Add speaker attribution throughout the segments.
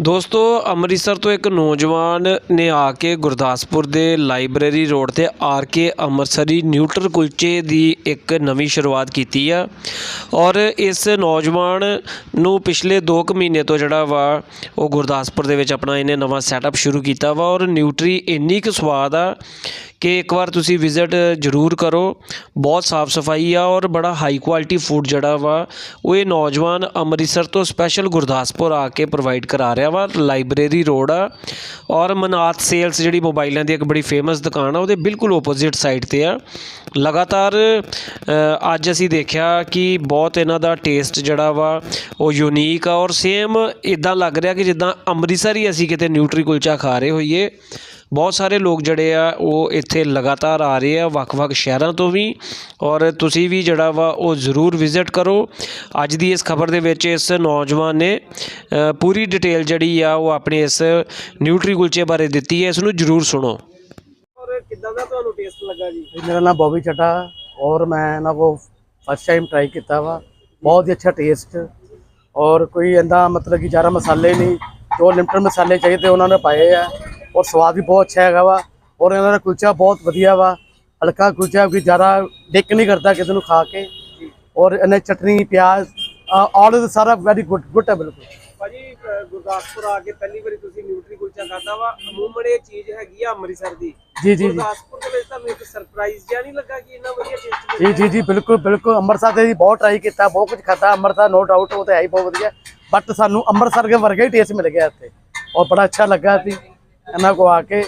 Speaker 1: ਦੋਸਤੋ, ਅੰਮ੍ਰਿਤਸਰ ਤੋਂ ਇੱਕ ਨੌਜਵਾਨ ਨੇ ਆ ਕੇ ਗੁਰਦਾਸਪੁਰ ਦੇ ਲਾਇਬ੍ਰੇਰੀ ਰੋਡ ਤੇ R K Amritsari nutri kulche ਦੀ ਇੱਕ ਨਵੀਂ ਸ਼ੁਰੂਆਤ ਕੀਤੀ ਆ। ਔਰ ਇਸ ਨੌਜਵਾਨ ਨੂੰ ਪਿਛਲੇ 2 ਕੁ ਮਹੀਨੇ ਤੋਂ ਜਿਹੜਾ ਵਾ, ਉਹ ਗੁਰਦਾਸਪੁਰ ਦੇ ਵਿੱਚ ਆਪਣਾ ਇਹਨੇ ਨਵਾਂ ਸੈਟਅਪ ਸ਼ੁਰੂ ਕੀਤਾ ਵਾ। ਔਰ ਨਿਊਟਰੀ ਇੰਨੀ ਕੁ ਸਵਾਦ ਆ ਕਿ ਇੱਕ ਵਾਰ ਤੁਸੀਂ ਵਿਜ਼ਿਟ ਜ਼ਰੂਰ ਕਰੋ। ਬਹੁਤ ਸਾਫ਼ ਸਫ਼ਾਈ ਆ ਔਰ ਬੜਾ ਹਾਈ ਕੁਆਲਿਟੀ ਫੂਡ ਜਿਹੜਾ ਵਾ, ਉਹ ਇਹ ਨੌਜਵਾਨ ਅੰਮ੍ਰਿਤਸਰ ਤੋਂ ਸਪੈਸ਼ਲ ਗੁਰਦਾਸਪੁਰ ਆ ਕੇ ਪ੍ਰੋਵਾਈਡ ਕਰਾ ਰਿਹਾ ਵਾ। ਲਾਇਬ੍ਰੇਰੀ ਰੋਡ ਆ ਔਰ ਮਨਾਤ ਸੇਲਸ ਜਿਹੜੀ ਮੋਬਾਈਲਾਂ ਦੀ ਇੱਕ ਬੜੀ ਫੇਮਸ ਦੁਕਾਨ ਆ, ਉਹਦੇ ਬਿਲਕੁਲ ਆਪੋਜ਼ਿਟ ਸਾਈਡ ਤੇ ਆ। ਲਗਾਤਾਰ ਅੱਜ ਅਸੀਂ ਦੇਖਿਆ ਕਿ ਬਹੁਤ ਇਹਨਾਂ ਦਾ ਟੇਸਟ ਜਿਹੜਾ ਵਾ, ਉਹ ਯੂਨੀਕ ਆ ਔਰ ਸੇਮ ਇਦਾਂ ਲੱਗ ਰਿਹਾ ਕਿ ਜਿੱਦਾਂ ਅੰਮ੍ਰਿਤਸਰ ਹੀ ਅਸੀਂ ਕਿਤੇ ਨਿਊਟਰੀ ਕੁਲਚਾ ਖਾ ਰਹੇ ਹੋਈਏ। ਬਹੁਤ ਸਾਰੇ ਲੋਕ ਜਿਹੜੇ ਆ ਉਹ ਇੱਥੇ ਲਗਾਤਾਰ ਆ ਰਹੇ ਆ ਵੱਖ-ਵੱਖ ਸ਼ਹਿਰਾਂ ਤੋਂ ਵੀ। ਔਰ ਤੁਸੀਂ ਵੀ ਜਿਹੜਾ ਵਾ ਉਹ ਜ਼ਰੂਰ ਵਿਜ਼ਿਟ ਕਰੋ। ਅੱਜ ਦੀ ਇਸ ਖਬਰ ਦੇ ਵਿੱਚ ਇਸ ਨੌਜਵਾਨ ਨੇ ਪੂਰੀ ਡਿਟੇਲ ਜਿਹੜੀ ਆ ਉਹ ਆਪਣੇ ਇਸ ਨਿਊਟਰੀ ਕੁਲਚੇ ਬਾਰੇ ਦਿੱਤੀ ਹੈ। ਇਸ ਨੂੰ ਜ਼ਰੂਰ ਸੁਣੋ।
Speaker 2: ਔਰ ਕਿੱਦਾਂ ਦਾ ਤੁਹਾਨੂੰ ਟੇਸਟ ਲੱਗਾ ਜੀ?
Speaker 3: ਮੇਰਾ ਨਾਮ ਬੋਬੀ ਚੱਟਾ ਔਰ ਮੈਂ ਇਹਨਾਂ ਕੋ ਫਸਟ ਟਾਈਮ ਟਰਾਈ ਕੀਤਾ ਵਾ। ਬਹੁਤ ਹੀ ਅੱਛਾ ਟੇਸਟ ਔਰ ਕੋਈ ਇਹਦਾ ਮਤਲਬ ਕਿ ਜ਼ਿਆਦਾ ਮਸਾਲੇ ਨਹੀਂ ਜੋ ਲਿਮਟਡ ਮਸਾਲੇ ਚਾਹੀਦੇ ਉਹਨਾਂ ਨੇ ਪਾਏ ਆ। ਔਰ ਸਵਾਦ ਵੀ ਬਹੁਤ ਅੱਛਾ ਹੈਗਾ ਵਾ। ਔਰ ਇਹਨਾਂ ਦਾ ਕੁਲਚਾ ਬਹੁਤ ਵਧੀਆ ਵਾ। ਹਲਕਾ ਕੁਲਚਾ ਵੀ ਜ਼ਿਆਦਾ ਡਿੱਕ ਨਹੀਂ ਕਰਦਾ ਕਿਸੇ ਨੂੰ ਖਾ ਕੇ। ਔਰ ਇਹਨਾਂ ਚਟਨੀ ਪਿਆਜ਼ ਆਲ ਸਾਰਾ ਵੈਰੀ ਗੁੱਡ ਗੁੱਡ ਹੈ ਬਿਲਕੁਲ।
Speaker 2: ਭਾਜੀ ਗੁਰਦਾਸਪੁਰ ਆ ਕੇ ਪਹਿਲੀ ਵਾਰੀ ਤੁਸੀਂ ਨਿਊਟਰੀ ਕੁਲਚਾ ਖਾਦਾ ਵਾ। ਅਮੂਮਨ ਇਹ ਚੀਜ਼ ਹੈਗੀ ਆ ਅੰਮ੍ਰਿਤਸਰ ਦੀ।
Speaker 3: ਜੀ ਜੀ
Speaker 2: ਗੁਰਦਾਸਪੁਰ ਦੇ ਵਿੱਚ ਤੁਹਾਨੂੰ ਇੱਕ ਸਰਪ੍ਰਾਈਜ਼ ਜਿਹਾ ਨਹੀਂ ਲੱਗਾ ਕਿ ਇੰਨਾ ਵਧੀਆ ਟੇਸਟ
Speaker 3: ਜੀ ਜੀ ਜੀ ਬਿਲਕੁਲ ਬਿਲਕੁਲ। ਅੰਮ੍ਰਿਤਸਰ ਜੀ ਬਹੁਤ ਟਰਾਈ ਕੀਤਾ ਬਹੁਤ ਕੁਝ ਖਾਦਾ ਅੰਮ੍ਰਿਤਸਰ ਨੋ ਡਾਊਟ ਉਹ ਤੇ ਹੈ ਹੀ ਬਹੁਤ ਵਧੀਆ। ਬਟ ਸਾਨੂੰ ਅੰਮ੍ਰਿਤਸਰ ਦੇ ਵਰਗਾ ਹੀ ਟੇਸਟ ਮਿਲ ਗਿਆ ਇੱਥੇ। ਔਰ ਬੜਾ ਅੱਛਾ ਲੱਗਾ ਸੀ। ਇਹਨਾਂ ਕੋ ਆ ਕੇ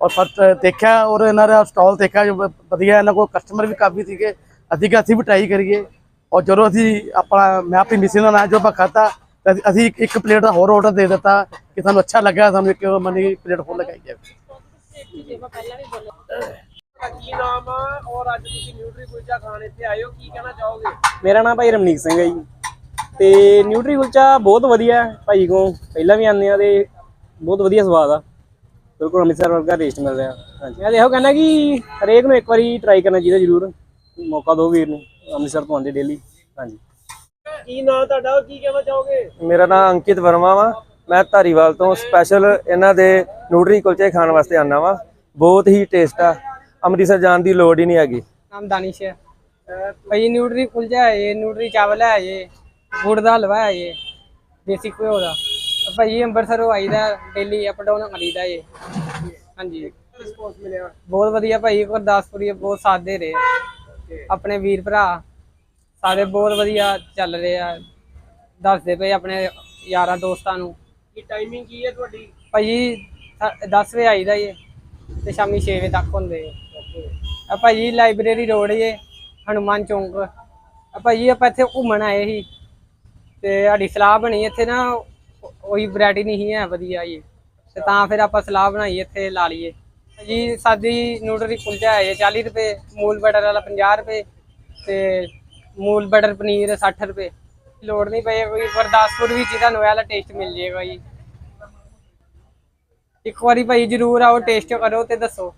Speaker 3: ਔਰ ਫਸਟ ਦੇਖਿਆ ਔਰ ਇਹਨਾਂ ਦਾ ਸਟਾਲ ਦੇਖਿਆ ਜੋ ਵਧੀਆ ਇਹਨਾਂ ਕੋਲ ਕਸਟਮਰ ਵੀ ਕਾਫੀ ਸੀਗੇ। ਅਸੀਂ ਕਿ ਅਸੀਂ ਵੀ ਟਰਾਈ ਕਰੀਏ। ਔਰ ਜਦੋਂ ਅਸੀਂ ਆਪਣਾ ਮੈਂ ਆਪਣੀ ਮਿਸਿੰਗ ਦਾ ਨਾਮ ਜੋ ਆਪਾਂ ਅਸੀਂ- ਇੱਕ- ਇੱਕ ਪਲੇਟ ਦਾ ਹੋਰ ਆਰਡਰ ਦੇ ਦਿੱਤਾ ਕਿ ਸਾਨੂੰ ਅੱਛਾ ਲੱਗਾ ਸਾਨੂੰ ਇੱਕ ਮਨੀ ਪਲੇਟ ਹੋਰ ਲਗਾਈ ਜਾਵੇ।
Speaker 2: ਕੀ ਨਾਮ ਆ? ਔਰ ਅੱਜ ਤੁਸੀਂ ਨਿਊਟਰੀ ਕੁਲਚਾ ਖਾਣ ਇੱਥੇ ਆਏ ਹੋ ਕੀ ਕਹਿਣਾ ਚਾਹੋਗੇ?
Speaker 4: ਮੇਰਾ ਨਾਮ ਭਾਈ ਰਮਨੀਕ ਸਿੰਘ ਹੈ ਜੀ। ਤੇ ਨਿਊਟਰੀ ਕੁਲਚਾ ਬਹੁਤ ਵਧੀਆ ਹੈ ਭਾਈ ਕੋ ਪਹਿਲਾਂ ਵੀ ਆਉਂਦੇ ਆ ਤੇ ਬਹੁਤ ਵਧੀਆ ਸਵਾਦ ਆ। ਬਿਲਕੁਲ ਅੰਮ੍ਰਿਤਸਰ ਵਰਗਾ ਟੇਸਟ ਮਿਲ ਰਿਹਾ। ਹਾਂਜੀ। ਮੈਂ ਤਾਂ ਕਹਿੰਦਾ ਕਿ ਹਰੇਕ ਨੂੰ ਇੱਕ ਵਾਰੀ ਟਰਾਈ ਕਰਨਾ ਚਾਹੀਦਾ ਜ਼ਰੂਰ। ਮੌਕਾ ਦਿਓ ਵੀਰ ਨੂੰ ਅੰਮ੍ਰਿਤਸਰ ਤੋਂ ਆਉਂਦੇ ਡੇਲੀ ਹਾਂਜੀ।
Speaker 2: ਕੀ ਨਾਮ ਤੁਹਾਡਾ ਕੀ ਕਹਿਣਾ ਚਾਹੋਗੇ?
Speaker 5: ਮੇਰਾ ਨਾਮ ਅੰਕਿਤ ਵਰਮਾ ਵਾ। ਮੈਂ ਧਾਰੀਵਾਲ ਤੋਂ ਸਪੈਸ਼ਲ ਇਹਨਾਂ ਦੇ ਨੂਡਰੀ ਕੁਲਚੇ ਖਾਣ ਵਾਸਤੇ ਆਨਾ ਵਾ। ਬਹੁਤ ਹੀ ਟੇਸਟ ਆ। ਅੰਮ੍ਰਿਤਸਰ ਜਾਣ ਦੀ ਲੋੜ ਹੀ ਨਹੀਂ ਹੈਗੀ।
Speaker 6: ਨਾਮ ਦਾਨਿਸ਼ ਹੈ ਭਾਈ ਨਿਊਟਰੀ ਕੁਲਚਾ ਇਹ ਨਿਊਟਰੀ ਚਾਵਲ ਹੈ ਇਹ ਗੁੜ ਦਾ ਹਲਵਾ ਹੈ ਇਹ ਦੇਸੀ ਘਿਓ ਭਾਈ ਅੰਮ੍ਰਿਤਸਰੋਂ ਆਈਦਾ ਡੇਲੀ ਅਪ ਡਾਊਨ ਕਰੀਦਾ ਇਹ। ਹਾਂਜੀ।
Speaker 2: ਰਿਸਪੌਂਸ ਮਿਲਿਆ।
Speaker 6: ਬਹੁਤ ਵਧੀਆ ਭਾਈ ਗੁਰਦਾਸਪੁਰੀ ਬਹੁਤ ਸਾਦੇ ਰਹੇ। ਆਪਣੇ ਵੀਰ ਭਰਾ ਸਾਰੇ ਬਹੁਤ ਵਧੀਆ ਚੱਲ ਰਹੇ ਆ। ਦੱਸਦੇ ਪਏ ਆਪਣੇ ਯਾਰਾਂ ਦੋਸਤਾਂ ਨੂੰ।
Speaker 2: ਕੀ ਟਾਈਮਿੰਗ ਕੀ ਹੈ ਤੁਹਾਡੀ?
Speaker 6: ਭਾਈ 10 ਵਜੇ ਆਈਦਾ ਇਹ ਤੇ ਸ਼ਾਮੀ 6 ਵਜੇ ਤੱਕ ਹੁੰਦੇ ਆ। ਭਾਈ ਲਾਇਬ੍ਰੇਰੀ ਰੋਡ ਜੇ ਹਨੂਮਾਨ ਚੌਂਕ। ਆ ਭਾਈ ਆਪਾਂ ਇੱਥੇ ਘੁੰਮਣ ਆਏ ਸੀ। ਤੇ ਸਾਡੀ ਸਲਾਹ ਬਣੀ ਇੱਥੇ ਨਾ ਕੋਈ ਵੈਰਾਈਟੀ ਨਹੀਂ ਹੈ ਵਧੀਆ ਜੀ। ਤੇ ਤਾਂ ਫਿਰ ਆਪਾਂ ਸਲਾਹ ਬਣਾਈ, ਇੱਥੇ ਲਾ ਲਈਏ। ਜੀ, ਸਾਦੀ ਨੂਡਲ ਕੁਲਚਾ ਹੈ 40 ਰੁਪਏ, ਮੂਲ ਬਟਰ ਵਾਲਾ 50 ਰੁਪਏ ਤੇ ਮੂਲ ਬਟਰ ਪਨੀਰ 60 ਰੁਪਏ। ਲੋੜ ਨਹੀਂ ਪਈ ਕੋਈ ਗੁਰਦਾਸਪੁਰ ਵੀ ਹੀ ਤੁਹਾਨੂੰ ਵਾਲਾ ਟੇਸਟ ਮਿਲ ਜਾਏਗਾ ਜੀ। ਇੱਕ ਵਾਰੀ ਭਾਈ ਜਰੂਰ ਆਓ ਟੇਸਟ ਕਰੋ ਤੇ ਦੱਸੋ।